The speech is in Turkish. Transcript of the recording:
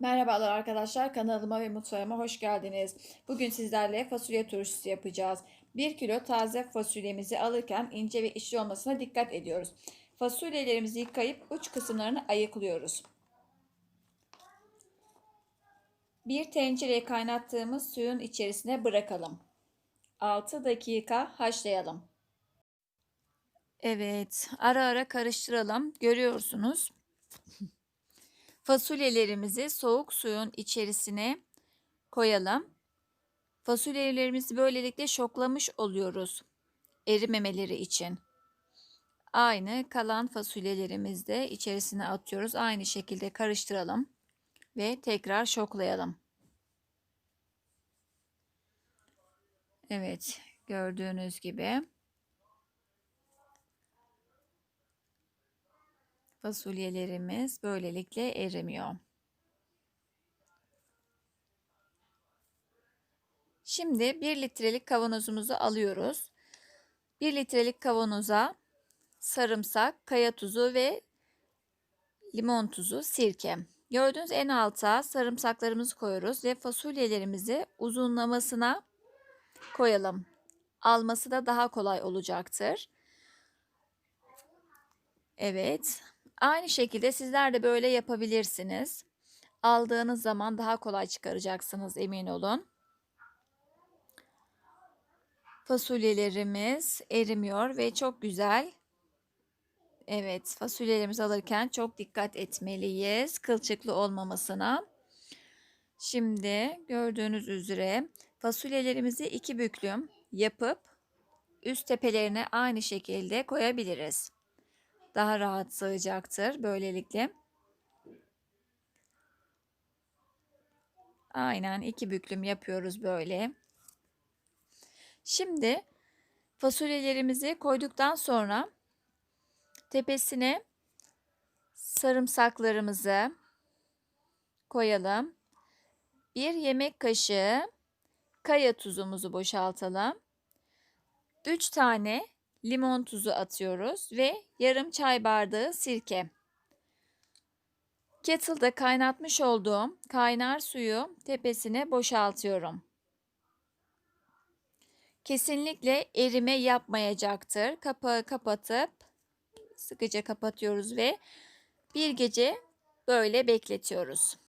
Merhabalar arkadaşlar kanalıma ve mutfağıma hoş geldiniz. Bugün sizlerle fasulye turşusu yapacağız. 1 kilo taze fasulyemizi alırken ince ve işli olmasına dikkat ediyoruz. Fasulyelerimizi yıkayıp uç kısımlarını ayıklıyoruz. Bir tencereye kaynattığımız suyun içerisine bırakalım. 6 dakika haşlayalım. Evet, ara ara karıştıralım. Görüyorsunuz. Fasulyelerimizi soğuk suyun içerisine koyalım. Fasulyelerimizi böylelikle şoklamış oluyoruz erimemeleri için. Aynı kalan fasulyelerimizi de içerisine atıyoruz. Aynı şekilde karıştıralım ve tekrar şoklayalım. Evet, gördüğünüz gibi fasulyelerimiz böylelikle erimiyor. Şimdi 1 litrelik kavanozumuzu alıyoruz. 1 litrelik kavanoza sarımsak, kaya tuzu ve limon tuzu, sirke. Gördüğünüz en alta sarımsaklarımızı koyuyoruz ve fasulyelerimizi uzunlamasına koyalım. Alması da daha kolay olacaktır. Evet. Aynı şekilde sizler de böyle yapabilirsiniz. Aldığınız zaman daha kolay çıkaracaksınız emin olun. Fasulyelerimiz erimiyor ve çok güzel. Evet, fasulyelerimizi alırken çok dikkat etmeliyiz kılçıklı olmamasına. Şimdi gördüğünüz üzere fasulyelerimizi iki büklüm yapıp üst tepelerine aynı şekilde koyabiliriz daha rahat sığacaktır böylelikle. Aynen iki büklüm yapıyoruz böyle. Şimdi fasulyelerimizi koyduktan sonra tepesine sarımsaklarımızı koyalım. Bir yemek kaşığı kaya tuzumuzu boşaltalım. 3 tane limon tuzu atıyoruz ve yarım çay bardağı sirke. Kettle'da kaynatmış olduğum kaynar suyu tepesine boşaltıyorum. Kesinlikle erime yapmayacaktır. Kapağı kapatıp sıkıca kapatıyoruz ve bir gece böyle bekletiyoruz.